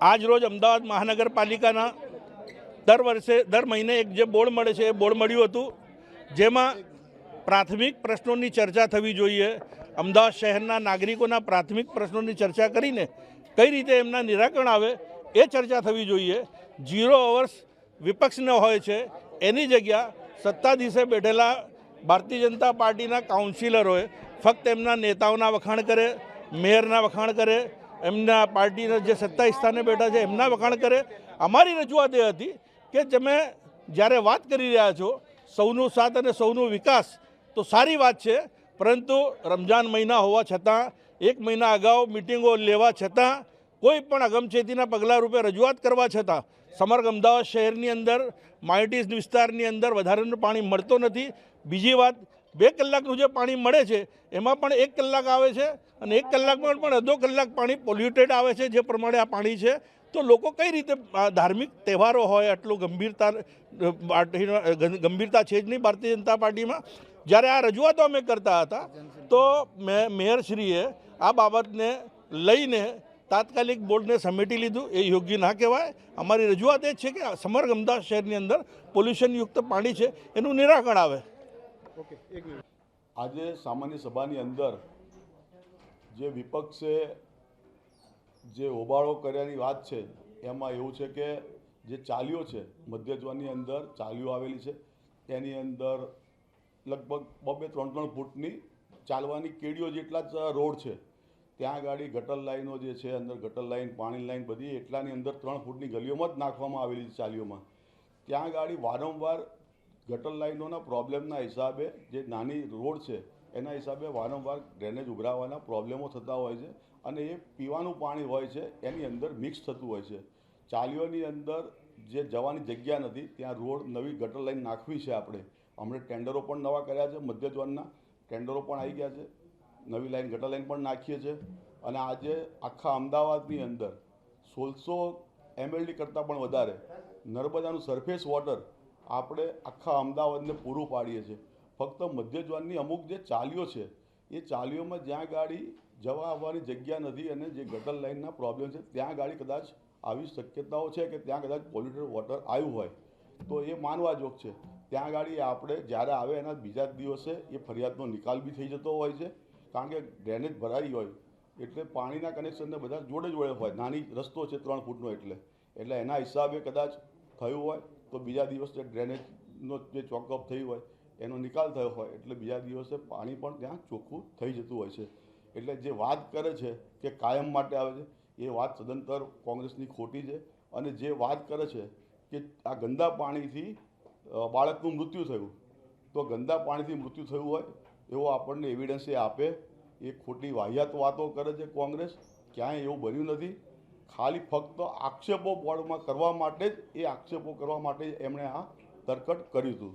આજ રોજ અમદાવાદ મહાનગરપાલિકાના દર વર્ષે, દર મહિને એક જે બોર્ડ મળે છે, એ બોર્ડ મળ્યું હતું, જેમાં પ્રાથમિક પ્રશ્નોની ચર્ચા થવી જોઈએ. અમદાવાદ શહેરના નાગરિકોના પ્રાથમિક પ્રશ્નોની ચર્ચા કરીને કઈ રીતે એમના નિરાકરણ આવે એ ચર્ચા થવી જોઈએ. ઝીરો અવર્સ વિપક્ષને હોય છે. એની જગ્યા સત્તાધીશે બેઠેલા ભારતીય જનતા પાર્ટીના કાઉન્સિલરોએ ફક્ત એમના નેતાઓના વખાણ કરે, મેયરના વખાણ કરે એમના પાર્ટીના જે સત્તા સ્થાને બેઠા છે, એમના વખાણ કરે. અમારી રજૂઆત એ હતી કે તમે જ્યારે વાત કરી રહ્યા છો સૌનું સાથ અને સૌનો વિકાસ, તો સારી વાત છે, પરંતુ રમજાન મહિના હોવા છતાં, એક મહિના અગાઉ મિટિંગો લેવા છતાં, કોઈ પણ અગમચેતીના પગલાં રૂપે રજૂઆત કરવા છતાં સમગ્ર અમદાવાદ શહેરની અંદર માઇટીઝ વિસ્તારની અંદર વધારાનું પાણી મળતો નથી. બીજી વાત બે કલાકનું જે પાણી મળે છે, એમાં પણ એક કલાક આવે છે અને એક કલાકમાં પણ અડધો કલાક પાણી પોલ્યુટેડ આવે છે, જે પ્રમાણે આ પાણી છે. તો લોકો કઈ રીતે ધાર્મિક તહેવારો હોય, આટલું ગંભીરતા ગંભીરતા છે જ નહીં ભારતીય જનતા પાર્ટીમાં. જ્યારે આ રજૂઆતો અમે કરતા હતા, તો મેં, મેયરશ્રીએ આ બાબતને લઈને તાત્કાલિક બોર્ડને સમેટી લીધું. એ યોગ્ય ના કહેવાય. અમારી રજૂઆત એ છે કે સમગ્ર અમદાવાદ શહેરની અંદર પોલ્યુશનયુક્ત પાણી છે, એનું નિરાકરણ આવે. આજે સામાન્ય સભાની અંદર જે વિપક્ષે જે હોબાળો કર્યાની વાત છે, એમાં એવું છે કે જે ચાલીઓ છે મધ્યજ્વરની અંદર ચાલીઓ આવેલી છે, તેની અંદર લગભગ બબે ત્રણ ત્રણ ફૂટની ચાલવાની કેડીઓ જેટલા જ રોડ છે, ત્યાં ગાડી ગટર લાઈનો જે છે, અંદર ગટર લાઈન, પાણી લાઈન બધી એટલાની અંદર ત્રણ ફૂટની ગલીઓમાં જ નાખવામાં આવેલી છે ચાલીઓમાં. ત્યાં ગાડી વારંવાર ગટર લાઈનોના પ્રોબ્લેમના હિસાબે જે નાની રોડ છે, એના હિસાબે વારંવાર ડ્રેનેજ ઉભરાવાના પ્રોબ્લેમો થતા હોય છે અને એ પીવાનું પાણી હોય છે, એની અંદર મિક્સ થતું હોય છે. ચાલીઓની અંદર જે જવાની જગ્યા નથી, ત્યાં રોડ નવી ગટર લાઇન નાખવી છે આપણે. હમણાં ટેન્ડરો પણ નવા કર્યા છે મધ્ય ટેન્ડરો પણ આવી ગયા છે. નવી લાઈન, ગટર લાઇન પણ નાખીએ છીએ અને આજે આખા અમદાવાદની અંદર સોળસો એમએલડી કરતાં પણ વધારે નર્મદાનું સરફેસ વોટર આપણે આખા અમદાવાદને પૂરું પાડીએ છીએ. ફક્ત મધ્ય ઝોનની અમુક જે ચાલીઓ છે, એ ચાલીઓમાં જ્યાં ગાડી જવા આવવાની જગ્યા નથી અને જે ગટર લાઇનના પ્રોબ્લેમ છે, ત્યાં ગાડી કદાચ આવી શક્યતાઓ છે કે ત્યાં કદાચ પોલ્યુટેડ વોટર આવ્યું હોય. તો એ માનવા જોગ છે. ત્યાં ગાડી આપણે જ્યારે આવે એના બીજા દિવસે એ ફરિયાદનો નિકાલ બી થઈ જતો હોય છે. કારણ કે ડ્રેનેજ ભરાઈ હોય, એટલે પાણીના કનેક્શનને બધા જોડે જોડે હોય. નાની રસ્તો છે ત્રણ ફૂટનો એટલે. એટલે એના હિસાબે કદાચ થયું હોય તો બીજા દિવસે ડ્રેનેજનો જે ચોકઅપ થયું હોય, એનો નિકાલ થયો હોય, એટલે બીજા દિવસે પાણી પણ ત્યાં ચોખ્ખું થઈ જતું હોય છે. એટલે જે વાત કરે છે કે કાયમ માટે આવે છે, એ વાત સદંતર કોંગ્રેસની ખોટી છે અને જે વાત કરે છે કે આ ગંદા પાણીથી બાળકનું મૃત્યુ થયું. તો ગંદા પાણીથી મૃત્યુ થયું હોય, એવો આપણને એવિડન્સ એ આપે. એ ખોટી વાહિયાત વાતો કરે છે કોંગ્રેસ, ક્યાંય એવું બન્યું નથી. ખાલી ફક્ત આક્ષેપો બોર્ડમાં કરવા માટે જ એ આક્ષેપો કરવા માટે જ એમણે આ તરકટ કર્યું હતું.